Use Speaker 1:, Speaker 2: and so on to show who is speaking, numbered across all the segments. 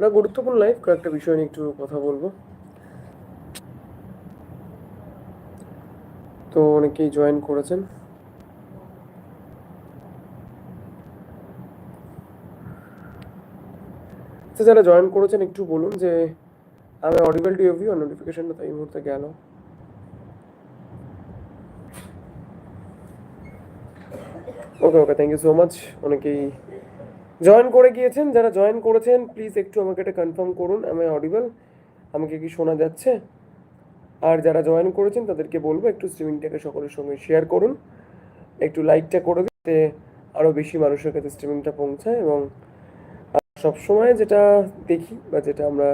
Speaker 1: না, গুরুত্বপূর্ণ লাইফ কয়েকটা বিষয় নিয়ে একটু কথা বলব। তো অনেকেই জয়েন করেছেন। তো যারা জয়েন করেছেন, একটু বলুন যে আমি অডিবল টু আর নোটিফিকেশনটা তো এই মুহূর্তে গেল। Okay okay thank you so much অনেকেই জয়েন করে গিয়েছেন, যারা জয়েন করেছেন প্লিজ একটু আমাকে এটা কনফার্ম করুন আমি অডিবল আমাকে কি শোনা যাচ্ছে? আর যারা জয়েন করেছেন, তাদেরকে বলব, একটু স্ট্রিমিংটাকে সকলের সঙ্গে শেয়ার করুন। একটু লাইকটা করে দিতে আরও বেশি মানুষের কাছে স্ট্রিমিংটা পৌঁছায় এবং সবসময় যেটা দেখি বা যেটা আমরা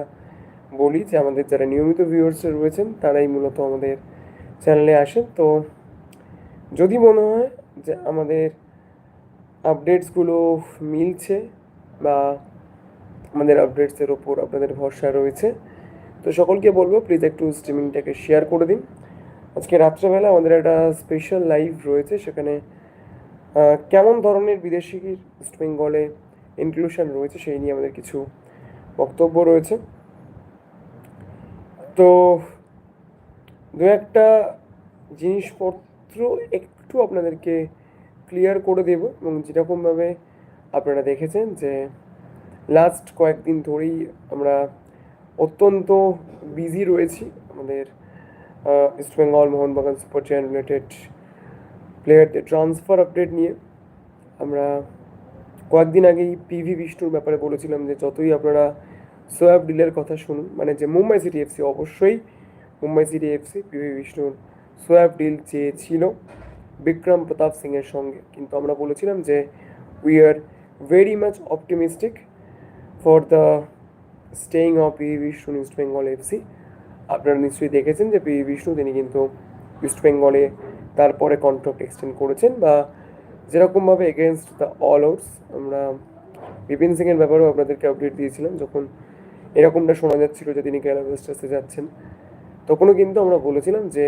Speaker 1: বলি যে আমাদের যারা নিয়মিত ভিউয়ার্স রয়েছেন, তারাই মূলত আমাদের চ্যানেলে আসেন। তো যদি মনে হয় যে আমাদের আপডেটসগুলো মিলছে বা আমাদের আপডেটসের ওপর আপনাদের ভরসা রয়েছে। তো সকলকে বলব প্লিজ একটু স্ট্রিমিংটাকে শেয়ার করে দিন। আজকে রাত্রেবেলা আমাদের একটা স্পেশাল লাইভ রয়েছে, সেখানে কেমন ধরনের বিদেশি ওয়েস্ট বেঙ্গলে ইনক্লুশন রয়েছে সেই নিয়ে আমাদের কিছু বক্তব্য রয়েছে। তো দু একটা জিনিসপত্র একটু আপনাদেরকে ক্লিয়ার করে দেব এবং যেরকমভাবে আপনারা দেখেছেন যে লাস্ট কয়েকদিন ধরেই আমরা অত্যন্ত বিজি রয়েছি আমাদের East Bengal Mohun Bagan super chair related প্লেয়ারদের ট্রান্সফার আপডেট নিয়ে। আমরা কয়েকদিন আগেই পিভি বিষ্ণুর ব্যাপারে বলেছিলাম যে যতই আপনারা সোয়াব ডিলের কথা শুনুন মানে যে মুম্বাই সিটি এফসি অবশ্যই মুম্বাই সিটি এফসি পিভি বিষ্ণুর সোয়াব ডিল চেয়েছিল। বিক্রম প্রতাপ সিংয়ের সঙ্গে। কিন্তু আমরা বলেছিলাম যে we are very much optimistic for the staying of PV Vishnu East Bengal FC আপনারা নিশ্চয়ই দেখেছেন যে পিভি বিষ্ণু তিনি কিন্তু ইস্ট বেঙ্গলে তারপরে কন্ট্রাক্ট এক্সটেন্ড করেছেন বা যেরকমভাবে এগেনস্ট দ্য অল আউটস আমরা বিপিন সিংয়ের ব্যাপারেও আপনাদেরকে আপডেট দিয়েছিলাম, যখন এরকমটা শোনা যাচ্ছিল যে তিনি কেরালা ব্লাস্টার্সে যাচ্ছেন, তখনও কিন্তু আমরা বলেছিলাম যে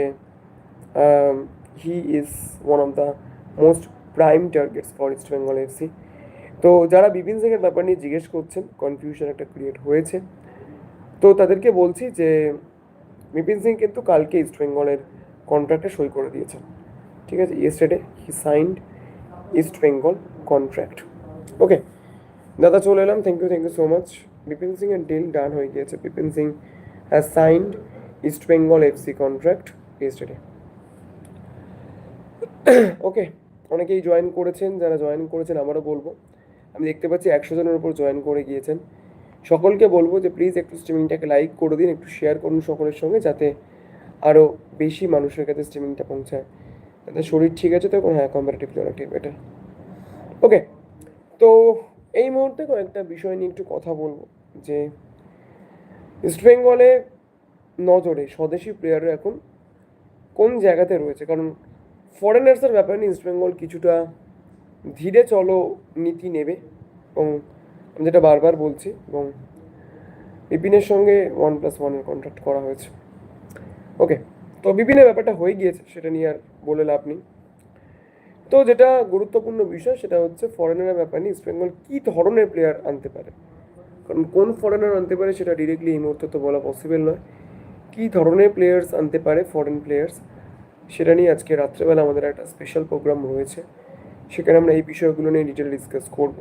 Speaker 1: he is one of the most prime targets for East Bengal FC তো যারা বিপিন সিংয়ের ব্যাপার নিয়ে জিজ্ঞেস করছেন কনফিউশন একটা ক্রিয়েট হয়েছে। তো তাদেরকে বলছি যে, বিপিন সিং কিন্তু কালকে ইস্ট বেঙ্গলের কন্ট্রাক্টে সই করে দিয়েছেন। ঠিক আছে yesterday he signed East Bengal contract okay দাদা চলে এলাম। Thank you thank you so much Bipin Singh এর ডিল ডান হয়ে গিয়েছে। Bipin Singh has signed East Bengal FC contract yesterday okay অনেকেই জয়েন করেছেন, যারা জয়েন করেছেন আমারও বলব। আমি দেখতে পাচ্ছি একশো জনের উপর জয়েন করে গিয়েছেন। সকলকে বলব যে প্লিজ একটু স্ট্রিমিংটাকে লাইক করে দিন, একটু শেয়ার করুন সকলের সঙ্গে, যাতে আরও বেশি মানুষের কাছে স্ট্রিমিংটা পৌঁছায়। তাদের শরীর ঠিক আছে তো? হ্যাঁ কম্পারেটিভলি অনেকটাই বেটার ওকে তো এই মুহূর্তে কয়েকটা বিষয় নিয়ে একটু কথা বলব। যে ইস্ট বেঙ্গলে নজরে স্বদেশি প্লেয়াররা এখন কোন জায়গাতে রয়েছে? কারণ ফরেনার্সের ব্যাপারে ইস্ট বেঙ্গল কিছুটা ধীরে চলো নীতি নেবে এবং আমি যেটা বারবার বলছি এবং বিপিনের সঙ্গে ওয়ান প্লাস ওয়ানের কন্ট্রাক্ট করা হয়েছে। ওকে তো বিপিনের ব্যাপারটা হয়ে গিয়েছে, সেটা নিয়ে আর বলে লাভ নেই। তো যেটা গুরুত্বপূর্ণ বিষয়, সেটা হচ্ছে ফরেনারের ব্যাপার নিয়ে ইস্ট বেঙ্গল কী ধরনের প্লেয়ার আনতে পারে? কারণ কোন ফরেনার আনতে পারে সেটা ডিরেক্টলি এই মুহূর্তে তো বলা পসিবল নয়। কী ধরনের প্লেয়ার্স আনতে পারে ফরেন প্লেয়ার্স সেটা নিয়ে আজকে রাত্রেবেলা আমাদের একটা স্পেশাল প্রোগ্রাম রয়েছে। সেখানে আমরা এই বিষয়গুলো নিয়ে ডিটেল ডিসকাস করব।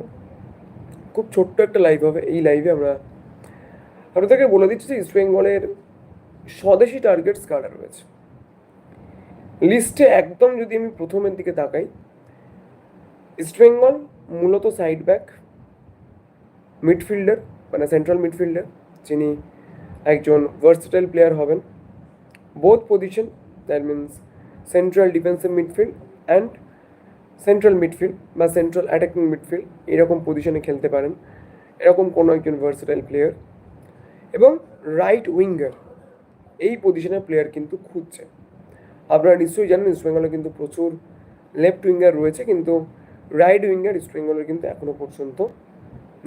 Speaker 1: খুব ছোট্ট একটা লাইভ হবে। এই লাইভে আমরা আপনাদেরকে বলে দিচ্ছি যে ইস্ট বেঙ্গলের স্বদেশি টার্গেটস কারা রয়েছে। লিস্টে একদম যদি আমি প্রথমের দিকে তাকাই ইস্ট বেঙ্গল মূলত সাইড ব্যাক মিডফিল্ডার মানে সেন্ট্রাল মিডফিল্ডার যিনি একজন ভার্সেটাইল প্লেয়ার হবেন। Both position that means central defensive midfield and central midfield বা সেন্ট্রাল অ্যাটাকিং মিডফিল্ড এরকম পজিশনে খেলতে পারেন। এরকম কোনো একজন ভার্সেটাইল প্লেয়ার এবং রাইট উইঙ্গার এই পজিশনের প্লেয়ার কিন্তু খুঁজছে। আপনারা নিশ্চয়ই জানেন ইস্ট বেঙ্গলে কিন্তু প্রচুর লেফট উইঙ্গার রয়েছে, কিন্তু রাইট উইঙ্গার ইস্ট বেঙ্গলের কিন্তু এখনও পর্যন্ত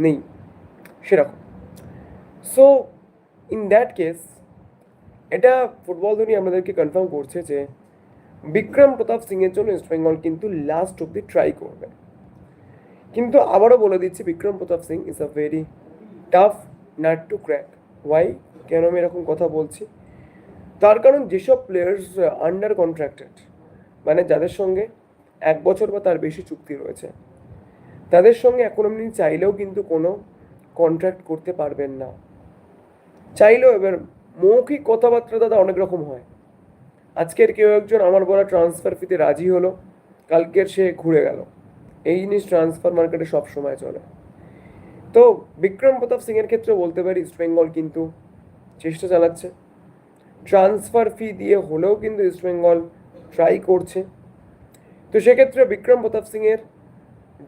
Speaker 1: নেই। সেরকম। সো ইন দ্যাট কেস এটা ফুটবল দুনিয়া আমাদেরকে কনফার্ম করছে যে বিক্রম প্রতাপ সিংয়ের জন্য ইস্ট বেঙ্গল কিন্তু লাস্ট অব্দি ট্রাই করবে। কিন্তু আবারও বলে দিচ্ছি, Vikram Pratap Singh is a very tough nut to crack why কেন আমি এরকম কথা বলছি? তার কারণ যেসব প্লেয়ার্স আন্ডার কন্ট্রাক্টেড মানে যাদের সঙ্গে এক বছর বা তার বেশি চুক্তি রয়েছে, তাদের সঙ্গে এখন আপনি চাইলেও কিন্তু কোনো কন্ট্রাক্ট করতে পারবেন না। চাইলেও এবার মৌখিক কথাবার্তা দাদা অনেক রকম হয়। আজকের কেউ একজন আমার বলা ট্রান্সফার ফিতে রাজি হলো, কালকের সে ঘুরে গেল। এই জিনিস ট্রান্সফার মার্কেটে সব সময় চলে। তো বিক্রম প্রতাপ সিংয়ের ক্ষেত্রে বলতে পারি ইস্ট বেঙ্গল কিন্তু চেষ্টা চালাচ্ছে। ট্রান্সফার ফি দিয়ে হলেও কিন্তু ইস্ট বেঙ্গল ট্রাই করছে। তো সেক্ষেত্রে বিক্রম প্রতাপ সিংয়ের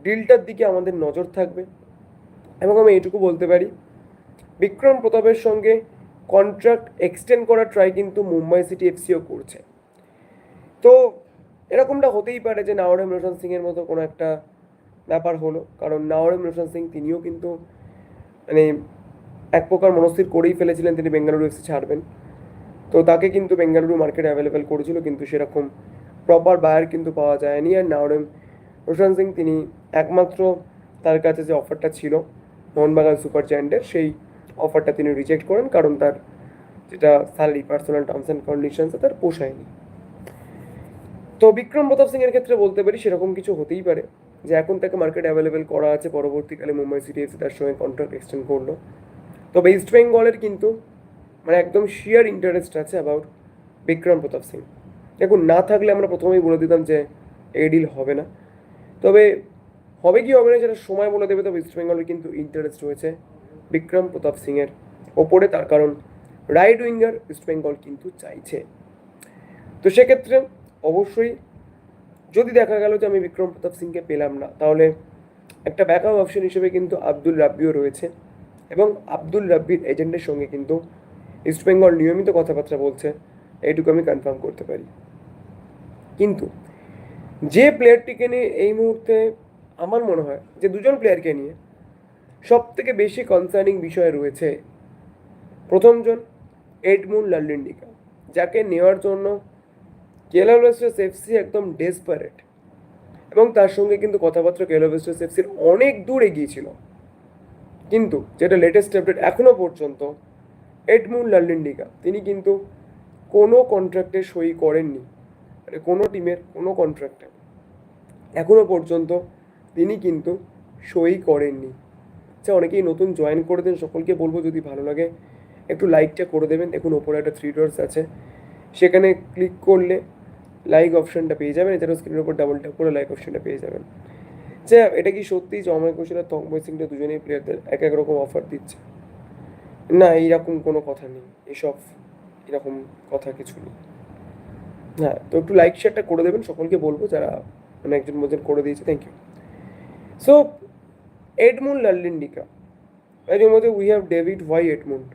Speaker 1: ডিলটার দিকে আমাদের নজর থাকবে। এবং আমি এটুকু বলতে পারি, বিক্রম প্রতাপের সঙ্গে কন্ট্রাক্ট এক্সটেন্ড করার ট্রাই কিন্তু মুম্বাই সিটি এফসিও করছে। তো এরকমটা হতেই পারে যে নাওরেম রোশন সিংয়ের মতো কোনো একটা ব্যাপার হলো। কারণ নাওরেম রোশন সিং তিনিও কিন্তু মানে এক প্রকার মনস্থির করেই ফেলেছিলেন, তিনি বেঙ্গালুরু এফসি ছাড়বেন। তো তাকে কিন্তু বেঙ্গালুরু মার্কেটে অ্যাভেলেবেল করেছিল, কিন্তু সেরকম প্রপার বায়ার কিন্তু পাওয়া যায়নি। আর নাওরেম রোশন সিং তিনি একমাত্র তার কাছে যে অফারটা ছিল, মোহনবাগান সুপার জায়ান্টের, সেই অফারটা তিনি রিজেক্ট করেন, কারণ তার যেটা স্যালারি পার্সোনাল টার্মস অ্যান্ড কন্ডিশনসে তার পোষায়নি। তো বিক্রম প্রতাপ সিংয়ের ক্ষেত্রে বলতে পারি সেরকম কিছু হতেই পারে, যে এখন তাকে মার্কেটে অ্যাভেলেবেল করা আছে, পরবর্তীকালে মুম্বাই সিটি এফসি তার সঙ্গে কন্ট্রাক্ট এক্সটেন্ড করল। তবে ইস্ট বেঙ্গলের কিন্তু মানে একদম শিয়ার ইন্টারেস্ট আছে অ্যাবাউট বিক্রম প্রতাপ সিং। দেখুন, না থাকলে আমরা প্রথমেই বলে দিতাম যে এই ডিল হবে না। তবে হবে কি হবে না সেটা সময় বলে দেবে, তবে ইস্ট বেঙ্গলের কিন্তু ইন্টারেস্ট রয়েছে। বিক্রম প্রতাপ সিংয়ের ওপরে তার কারণ রাইট উইঙ্গার ইস্ট বেঙ্গল কিন্তু চাইছে। তো সেক্ষেত্রে অবশ্যই যদি দেখা গেল যে আমি বিক্রম প্রতাপ সিংকে পেলাম না, তাহলে একটা ব্যাকআপ অপশন হিসেবে কিন্তু আব্দুল রাব্বিও রয়েছে এবং আব্দুল রাব্বির এজেন্টের সঙ্গে কিন্তু ইস্টবেঙ্গল নিয়মিত কথাবার্তা বলছে, এইটুকু আমি কনফার্ম করতে পারি। কিন্তু যে প্লেয়ারটিকে নিয়ে এই মুহূর্তে আমার মনে হয় যে দুজন প্লেয়ারকে নিয়ে সব থেকে বেশি কনসার্নিং বিষয় রয়েছে। প্রথমজন এডমুন লাল্লিন্ডিকা, যাকে নেওয়ার জন্য কেলা ব্লাস্টার্স এফসি একদম ডেসপারেট এবং তার সঙ্গে কিন্তু কথাবার্তা কেলা ব্লাস্টার্স এফসির অনেক দূর এগিয়েছিল কিন্তু যেটা লেটেস্ট আপডেট এখনও পর্যন্ত, এডমুন লাল্লিন্ডিকা, তিনি কিন্তু কোনো কন্ট্রাক্টে সই করেননি। মানে কোনো টিমের কোনো কন্ট্রাক্টে এখনও পর্যন্ত তিনি কিন্তু সই করেননি। আচ্ছা অনেকেই নতুন জয়েন করে দেন, সকলকে বলব যদি ভালো লাগে, একটু লাইকটা করে দেবেন। দেখুন, ওপরে একটা থ্রি ডটস আছে। সেখানে ক্লিক করলে লাইক অপশনটা পেয়ে যাবেন, এছাড়াও স্ক্রিনের উপর ডাবল ট্যাপ করে লাইক অপশনটা পেয়ে যাবেন। যে এটা কি সত্যি? যে অময় কৌশল আর তন্ময় সিংটা দুজনেই প্লেয়ারদের এক এক রকম অফার দিচ্ছে? না, এইরকম কোনো কথা নেই। এসব এরকম কথা কিছু নেই। হ্যাঁ তো একটু লাইক শেয়ারটা করে দেবেন, সকলকে বলব যারা মানে একজন মধ্যে করে দিয়েছে thank you so Edmund Lalrindika এর মধ্যে we have David why Edmund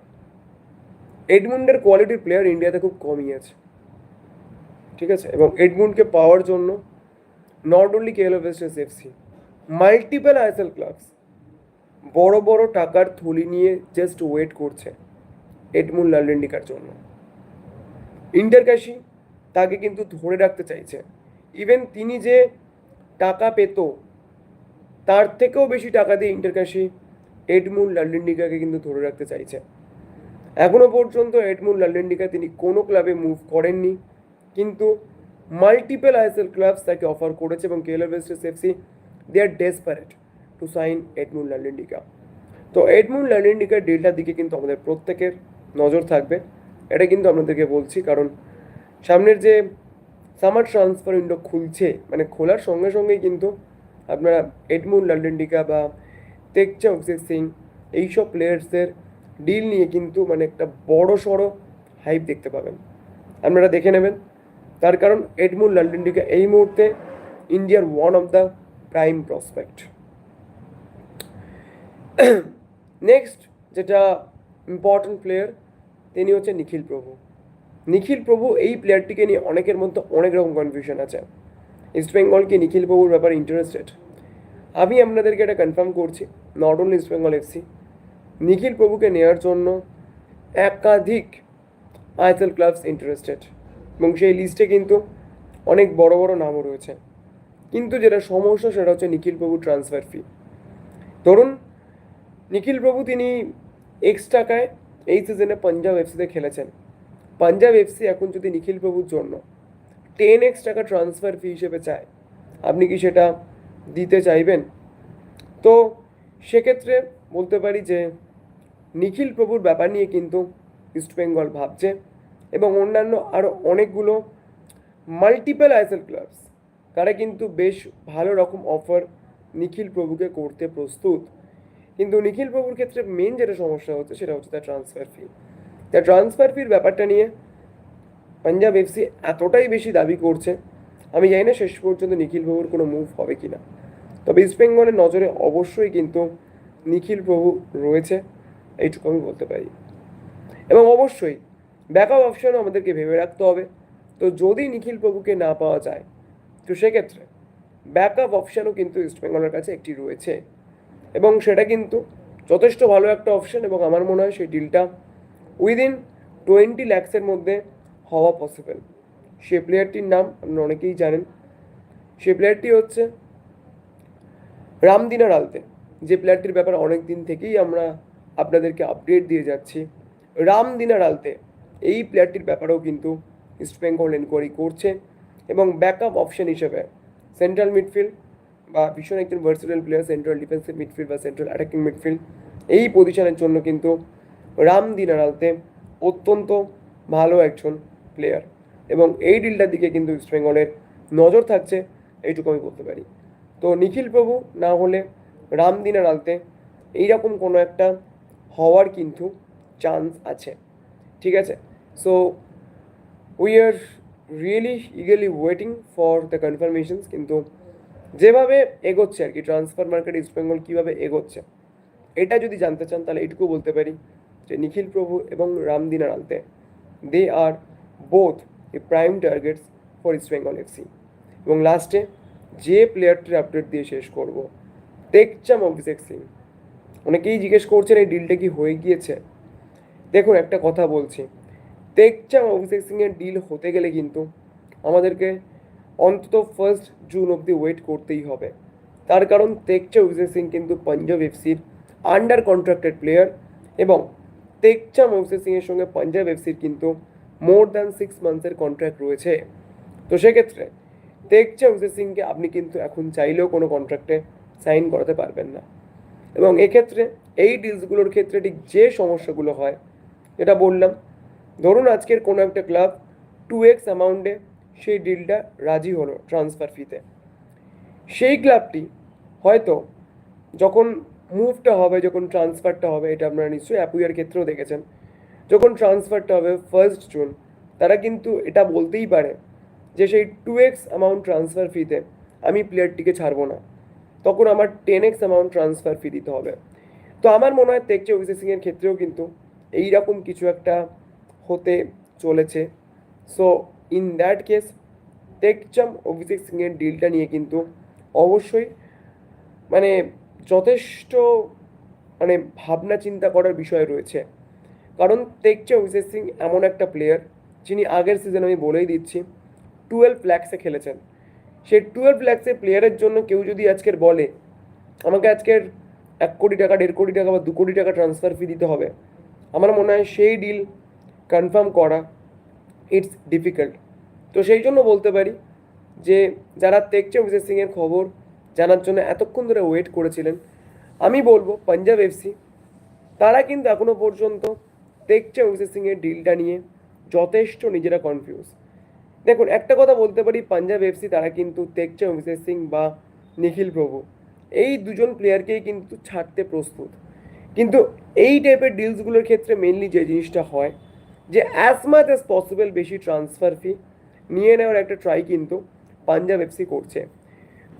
Speaker 1: এডমুন্ডের কোয়ালিটির প্লেয়ার ইন্ডিয়াতে খুব কমই আছে। ঠিক আছে? এবং এডমুন্ডকে পাওয়ার জন্য not only Kerala Blasters FC multiple ISL clubs বড় বড় টাকার থলি নিয়ে জাস্ট ওয়েট করছে এডমুন লাল্ডেন্ডিকার জন্য। ইন্টার ক্যাশি তাকে কিন্তু ধরে রাখতে চাইছে। ইভেন তিনি যে টাকা পেত তার থেকেও বেশি টাকা দিয়ে ইন্টার ক্যাশি এডমুন লাল্ডেন্ডিকাকে কিন্তু ধরে রাখতে চাইছে। এখনও পর্যন্ত এডমুন লাল্ডেন্ডিকা তিনি কোনো ক্লাবে মুভ করেননি, কিন্তু মাল্টিপল আইএসএল ক্লাবস তাকে অফার করেছে এবং KLR Blasters FC they are desperate to sign Edmund Lalrindika তো এডমুন লাল্ডেন্ডিকার ডিলটার দিকে কিন্তু আমাদের প্রত্যেকের নজর থাকবে। এটা কিন্তু আপনাদেরকে বলছি, কারণ সামনের যে সামার ট্রান্সফার উইন্ডো খুলছে মানে খোলার সঙ্গে সঙ্গেই কিন্তু আপনারা এডমুন লাল্ডেন্ডিকা বা তেকচা অভিষেক সিং এইসব প্লেয়ার্সদের ডিল নিয়ে কিন্তু মানে একটা বড় সড়ো হাইপ দেখতে পাবেন। আপনারা দেখে নেবেন। তার কারণ এডমুন লাল্ডেন্ডিকা এই মুহূর্তে ইন্ডিয়ার one of the prime prospect next যেটা ইম্পর্ট্যান্ট প্লেয়ার তিনি হচ্ছে নিখিল প্রভু। নিখিল প্রভু এই প্লেয়ারটিকে নিয়ে অনেকের মধ্যে অনেক রকম কনফিউশন আছে। ইস্ট বেঙ্গল কি নিখিল প্রভুর ব্যাপারে ইন্টারেস্টেড আমি আপনাদেরকে এটা কনফার্ম করছি not only East Bengal FC Nikhil প্রভুকে নেওয়ার জন্য একাধিক আইএসএল ক্লাবস ইন্টারেস্টেড এবং সেই লিস্টে কিন্তু অনেক বড় বড় নামও রয়েছে। কিন্তু যেটা সমস্যা সেটা হচ্ছে নিখিল প্রভু ট্রান্সফার ফি ধরুন নিখিল প্রভু তিনি এক্স টাকায় এই সিজনে পাঞ্জাব এফসিতে খেলেছেন। পাঞ্জাব এফসি এখন যদি নিখিল প্রভুর জন্য টেন এক্স টাকা ট্রান্সফার ফি হিসেবে চায়। আপনি কি সেটা দিতে চাইবেন? তো সেক্ষেত্রে বলতে পারি যে, নিখিল প্রভুর ব্যাপার নিয়ে কিন্তু ইস্টবেঙ্গল ভাবছে এবং অন্যান্য আরও অনেকগুলো মাল্টিপল আইএসএল ক্লাবস তারা কিন্তু বেশ ভালো রকম অফার নিখিল প্রভুকে করতে প্রস্তুত। কিন্তু নিখিল প্রভুর ক্ষেত্রে মেন যেটা সমস্যা হচ্ছে সেটা হচ্ছে তার ট্রান্সফার ফি তার ট্রান্সফার ফির ব্যাপারটা নিয়ে পাঞ্জাব এফসি এতটাই বেশি দাবি করছে, আমি জানি না শেষ পর্যন্ত নিখিল প্রভুর কোনো মুভ হবে কি না তবে ইস্টবেঙ্গলের নজরে অবশ্যই কিন্তু নিখিল প্রভু রয়েছে, এইটুকু আমি বলতে পারি। এবং অবশ্যই ব্যাকআপ অপশনও আমাদেরকে ভেবে রাখতে হবে। তো যদি নিখিল প্রভুকে না পাওয়া যায়, তো সেক্ষেত্রে ব্যাকআপ অপশানও কিন্তু ইস্টবেঙ্গলের কাছে একটি রয়েছে। এবং সেটা কিন্তু যথেষ্ট ভালো একটা অপশন এবং আমার মনে হয় সেই ডিলটা উইদিন টোয়েন্টি ল্যাক্সের মধ্যে হওয়া পসিবল সে প্লেয়ারটির নাম আপনারা অনেকেই জানেন। সে প্লেয়ারটি হচ্ছে রামদিনার আলতে যে প্লেয়ারটির ব্যাপারে অনেক দিন থেকেই আমরা আপনাদেরকে আপডেট দিয়ে যাচ্ছি। রামদিনার আলতে এই প্লেয়ারটির ব্যাপারেও কিন্তু ইস্টবেঙ্গল এনকোয়ারি করছে এবং ব্যাকআপ অপশন হিসেবে সেন্ট্রাল মিডফিল্ড বা ভীষণ একজন versatile player central defensive midfield বা সেন্ট্রাল অ্যাটাকিং মিডফিল্ড এই পজিশনের জন্য কিন্তু রামদিনার আলতে অত্যন্ত ভালো একজন প্লেয়ার এবং এই ডিলটার দিকে কিন্তু ইস্টবেঙ্গলের নজর থাকছে, এইটুকু আমি বলতে পারি। তো নিখিল প্রভু না হলে রামদিনার আলতে এইরকম কোনো একটা হওয়ার কিন্তু চান্স আছে। ঠিক আছে? So we are really eagerly waiting for the confirmations কিন্তু যেভাবে এগোচ্ছে আর কি ট্রান্সফার মার্কেট ইস্টবেঙ্গল কীভাবে এগোচ্ছে, এটা যদি জানতে চান তাহলে এইটুকু বলতে পারি যে নিখিল প্রভু এবং রামদিনার আলতে they are both a prime targets for East Bengal FC এবং লাস্টে যে প্লেয়ারটির আপডেট দিয়ে শেষ করব টেকচাম অভিষেক সিং অনেকেই জিজ্ঞেস করছেন, এই ডিলটা কি হয়ে গিয়েছে? দেখুন, একটা কথা বলছি। টেকচাম অভিষেক সিংয়ের ডিল হতে গেলে কিন্তু আমাদেরকে অন্তত ফার্স্ট জুন অবধি ওয়েট করতেই হবে। তার কারণ তেকচা অভিষেক সিং কিন্তু পাঞ্জাব এফসির আন্ডার কন্ট্রাক্টেড প্লেয়ার এবং তেকচাম অভিষেক সিংয়ের সঙ্গে পাঞ্জাব এফসির কিন্তু মোর দ্যান সিক্স মান্থসের কন্ট্রাক্ট রয়েছে। তো সেক্ষেত্রে তেকচা অভিষেক সিংকে আপনি কিন্তু এখন চাইলেও কোনো কন্ট্রাক্টে সাইন করাতে পারবেন না। এবং এক্ষেত্রে এই ডিলসগুলোর ক্ষেত্রে ঠিক যে সমস্যাগুলো হয়, যেটা বললাম, ধরুন আজকের কোনো একটা ক্লাব টু এক্স অ্যামাউন্টে সেই ডিলটা রাজি হলো ট্রান্সফার ফিতে সেই ক্লাবটি হয়তো যখন মুভটা হবে, যখন ট্রান্সফারটা হবে, এটা আপনারা নিশ্চয়ই অ্যাপুয়ার ক্ষেত্রেও দেখেছেন যখন ট্রান্সফারটা হবে ফার্স্ট জুন, তারা কিন্তু এটা বলতেই পারে যে সেই টু এক্স অ্যামাউন্ট ট্রান্সফার ফিতে আমি প্লেয়ারটিকে ছাড়বো না। তখন আমার ten x amount transfer fee দিতে হবে। তো আমার মনে হয় তেকচে অভিষেক সিংয়ের ক্ষেত্রেও কিন্তু এই রকম কিছু একটা হতে চলেছে। So in that case Tekcham Abhishek সিংয়ের ডিলটা নিয়ে কিন্তু অবশ্যই মানে যথেষ্ট মানে ভাবনা চিন্তা করার বিষয় রয়েছে। কারণ তেকচা অভিষেক সিং এমন একটা প্লেয়ার যিনি আগের সিজন আমি বলেই দিচ্ছি টুয়েলভ ল্যাক্সে খেলেছেন। সেই টুয়েলভ ল্যাক্সের প্লেয়ারের জন্য কেউ যদি আজকের বলে, আমাকে আজকের এক কোটি টাকা, দেড় কোটি টাকা বা দু কোটি টাকা ট্রান্সফার ফি দিতে হবে, আমার মনে হয় সেই ডিল কনফার্ম করা ইটস ডিফিকাল্ট তো সেই জন্য বলতে পারি যে, যারা তেকচে অভিষেক সিংয়ের খবর জানার জন্য এতক্ষণ ধরে ওয়েট করেছিলেন, আমি বলব পাঞ্জাব এফসি তারা কিন্তু এখনও পর্যন্ত তেকচে অভিষেক সিংয়ের ডিলটা নিয়ে, যথেষ্ট নিজেরা কনফিউজ দেখুন, একটা কথা বলতে পারি, পাঞ্জাব এফসি তারা কিন্তু তেকচে অভিষেক সিং বা নিখিল প্রভু। এই দুজন প্লেয়ারকেই কিন্তু ছাড়তে প্রস্তুত। কিন্তু এই টাইপের ডিলসগুলোর ক্ষেত্রে মেনলি যে জিনিসটা হয়, যে অ্যাজ মাচ অ্যাজ পসিবল বেশি ট্রান্সফার ফি নিয়ে নেওয়ার একটা ট্রাই কিন্তু পাঞ্জাব এফসি করছে।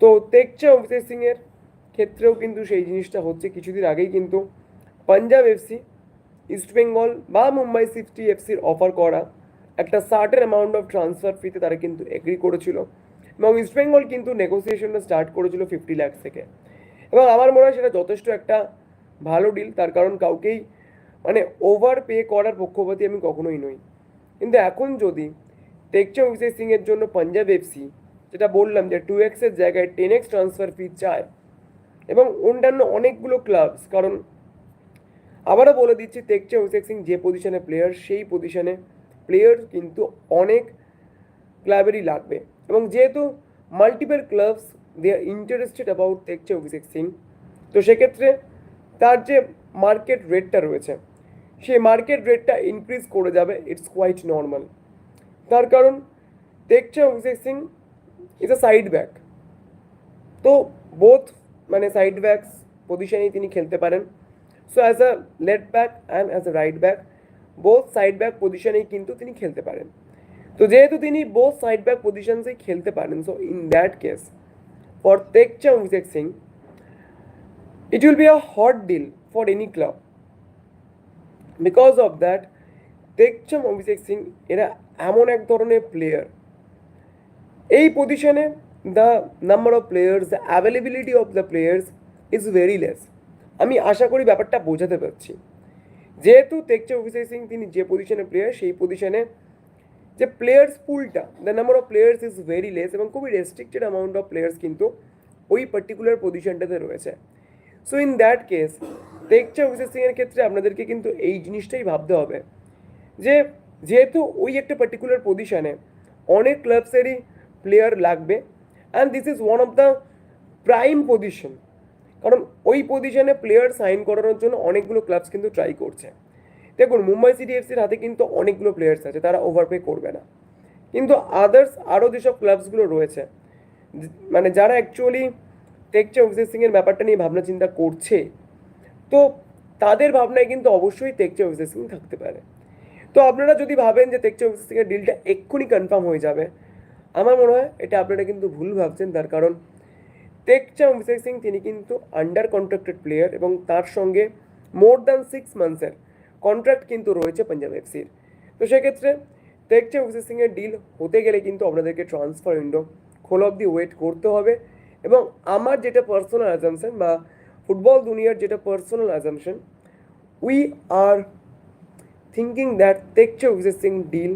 Speaker 1: তো তেকচা অভিষেক সিংয়ের ক্ষেত্রেও কিন্তু সেই জিনিসটা হচ্ছে, কিছুদিন আগেই কিন্তু পাঞ্জাব এফসি ইস্টবেঙ্গল বা মুম্বাই সিটি এফসির অফার করা, একটা সার্টেন অ্যামাউন্ট অফ ট্রান্সফার ফিতে তারা কিন্তু এগ্রি করেছিল। এবং ইস্টবেঙ্গল কিন্তু নেগোসিয়েশনটা স্টার্ট করেছিল ফিফটি ল্যাক্স থেকে। এবং আমার মনে হয় সেটা যথেষ্ট একটা ভালো ডিল তার কারণ কাউকেই মানে ওভার পে করার পক্ষপাতী আমি কখনোই নই। কিন্তু এখন যদি টেকচা অভিষেক সিংয়ের জন্য পাঞ্জাব এফসি যেটা বললাম যে টু এক্সের জায়গায় টেন এক্স ট্রান্সফার ফি চায়, এবং অন্যান্য অনেকগুলো ক্লাবস কারণ আবারও বলে দিচ্ছি তেকচে অভিষেক সিং যে পজিশনে প্লেয়ার সেই পজিশনে প্লেয়ার কিন্তু অনেক ক্লাবেরই লাগবে। এবং যেহেতু multiple clubs they are interested about Tekcham Abhishek Singh তো সেক্ষেত্রে তার যে মার্কেট রেটটা রয়েছে, সেই মার্কেট রেটটা ইনক্রিজ করে যাবে ইটস কোয়াইট নর্মাল তার কারণ দেখছে Abhishek Singh is a side back তো বোথ মানে সাইড ব্যাকস পজিশনেই তিনি খেলতে পারেন। So as a left back and as a right back both side back পজিশনেই কিন্তু তিনি খেলতে পারেন। তো যেহেতু তিনি বোথ সাইড ব্যাক পজিশনসেই খেলতে পারেন so in that case for Tekcham Abhishek Singh it will be a hot deal for any club because of that দেখছাম Abhishek Singh এরা এমন এক ধরনের প্লেয়ার এই পজিশনে the number of players the availability of the players is very less আমি আশা করি ব্যাপারটা বোঝাতে পারছি। যেহেতু দেখছে অভিষেক সিং তিনি যে পজিশনে প্লেয়ার সেই পজিশনে যে players পুলটা the number of players is very less এবং খুবই রেস্ট্রিক্টেড অ্যামাউন্ট অফ প্লেয়ার্স কিন্তু ওই পার্টিকুলার পজিশনটাতে রয়েছে। So in that case Tekcham Abhishek সিংয়ের ক্ষেত্রে আপনাদেরকে কিন্তু এই জিনিসটাই ভাবতে হবে যে, যেহেতু ওই একটা পার্টিকুলার পজিশনে অনেক ক্লাবসেরই প্লেয়ার লাগবে and this is one of the prime position ওই পজিশনে প্লেয়ার সাইন করানোর জন্য অনেকগুলো ক্লাবস কিন্তু ট্রাই করছে। দেখুন মুম্বাই সিটি এফসির হাতে কিন্তু অনেকগুলো প্লেয়ার্স আছে, তারা ওভারপে করবে না। কিন্তু আদার্স আরও যেসব ক্লাবসগুলো রয়েছে মানে যারা অ্যাকচুয়ালি টেকচে অভিষেক সিংয়ের ব্যাপারটা নিয়ে ভাবনা চিন্তা করছে, তো তাদের ভাবনায় কিন্তু অবশ্যই তেকচে অভিষেক সিং থাকতে পারে। তো আপনারা যদি ভাবেন যে তেকচে অভিষেক সিংয়ের ডিলটা এক্ষুনি কনফার্ম হয়ে যাবে, আমার মনে হয় এটা আপনারা কিন্তু ভুল ভাবছেন, তার কারণ তেকচা অভিষেক সিং তিনি কিন্তু আন্ডার কন্ট্রাক্টেড প্লেয়ার এবং তার সঙ্গে মোর দ্যান সিক্স মান্থসের কন্ট্রাক্ট কিন্তু রয়েছে পাঞ্জাব এফসির তো সেক্ষেত্রে তেকচা অভিষেক সিংয়ের ডিল হতে গেলে কিন্তু আপনাদেরকে ট্রান্সফার উইন্ডো খোল অব্দি ওয়েট করতে হবে এবং আমার যেটা পার্সোনাল অ্যাজামশন বা ফুটবল দুনিয়ার যেটা personal assumption we are thinking that Tekche Singh deal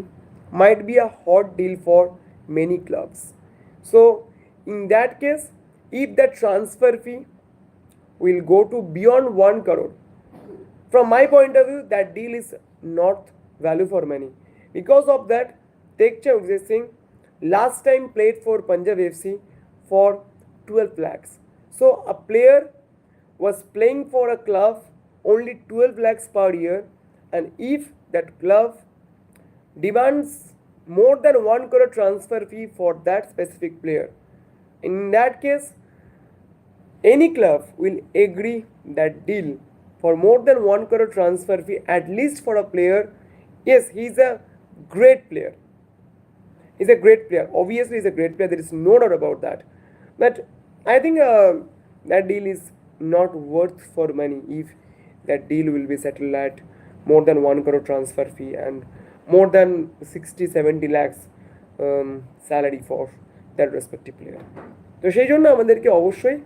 Speaker 1: might be a hot deal for many clubs. So, in that case, if the transfer fee will go to beyond 1 crore, from my point of view, that deal is not value for money. Because of that, Tekche Singh last time played for Punjab FC for 12 lakhs. So, a player was playing for a club only 12 lakhs per year and if that club demands more than 1 crore transfer fee for that specific player in that case any club will agree that deal. For more than 1 crore transfer fee at least for a player yes he's a great player. He's a great player. Obviously he's a great player. There is no doubt about that. But i think uh, that deal is not worth for money if that deal will be settled at more than 1 crore transfer fee and more than 60 70 lakhs um, salary for that respective player. তো সেই জন্য আমাদেরকে অবশ্যই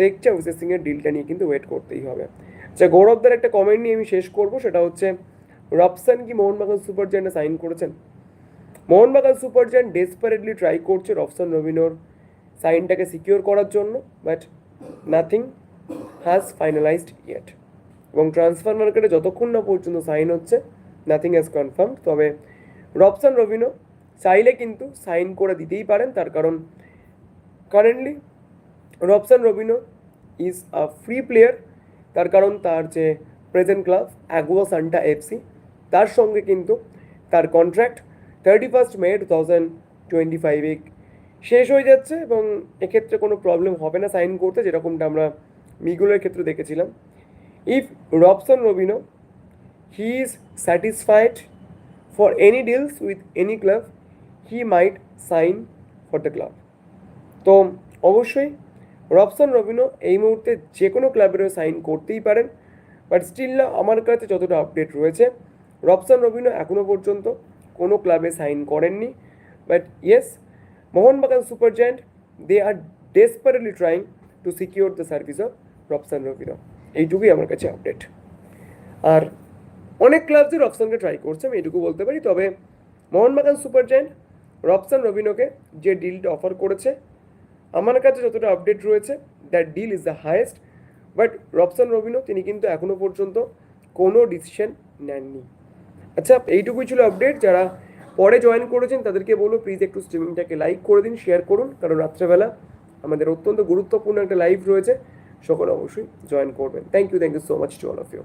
Speaker 1: দেখছে অভিষেক সিংয়ের ডিলটা নিয়ে কিন্তু ওয়েট করতেই হবে। আচ্ছা গৌরবদার একটা কমেন্ট নিয়ে আমি শেষ করব, সেটা হচ্ছে রবসান কি মোহনবাগান সুপার জায়ান্টে সাইন করেছেন? Mohun Bagan super giant desperately try করছে রবসান রবিনোর সাইনটাকে সিকিওর করার জন্য but nothing has finalized yet এবং ট্রান্সফার মার্কেটে যতক্ষণ না পর্যন্ত সাইন হচ্ছে নাথিং হ্যাজ কনফার্ম তবে রবসান রবিনো চাইলে কিন্তু সাইন করে দিতেই পারেন, তার কারণ currently Robson Robinho is a free player তার কারণ তার যে present club Agua Santa FC তার সঙ্গে কিন্তু তার contract thirty first May two thousand twenty ফাইভে শেষ হয়ে যাচ্ছে এবং এক্ষেত্রে কোনো প্রবলেম হবে না সাইন করতে, যেরকমটা আমরা মিগুলের ক্ষেত্রে দেখেছিলাম। If Robson Robinho he is satisfied for any deals with any club he might sign for the club তো অবশ্যই রবসন রবিনো এই মুহূর্তে যে কোনো ক্লাবেরও সাইন করতেই পারেন বাট স্টিল আমার কাছে যতটা আপডেট রয়েছে, রবসন রবিনো এখনও পর্যন্ত কোনো ক্লাবে সাইন করেননি but yes Mohun Bagan super giant they are desperately trying to secure the service of Robson Robinho এইটুকুই আমার কাছে আপডেট আর অনেক ক্লাবসই রবসানকে ট্রাই করছে, আমি এটুকু বলতে পারি, তবে মোহনবাগান সুপার জায়েন্ট রবসান রবিনোকে যে ডিলটা অফার করেছে, আমার কাছে যতটা আপডেট রয়েছে that deal is the highest but Robson Robinho তিনি কিন্তু এখনও পর্যন্ত কোনো ডিসিশন নেননি। আচ্ছা এইটুকুই ছিল আপডেট যারা পরে জয়েন করেছেন, তাদেরকে বলব প্লিজ একটু স্ট্রিমিংটাকে লাইক করে দিন শেয়ার করুন, কারণ রাত্রেবেলা আমাদের অত্যন্ত গুরুত্বপূর্ণ একটা লাইভ রয়েছে, সকলে অবশ্যই জয়েন করবেন। Thank you thank you so much to all of you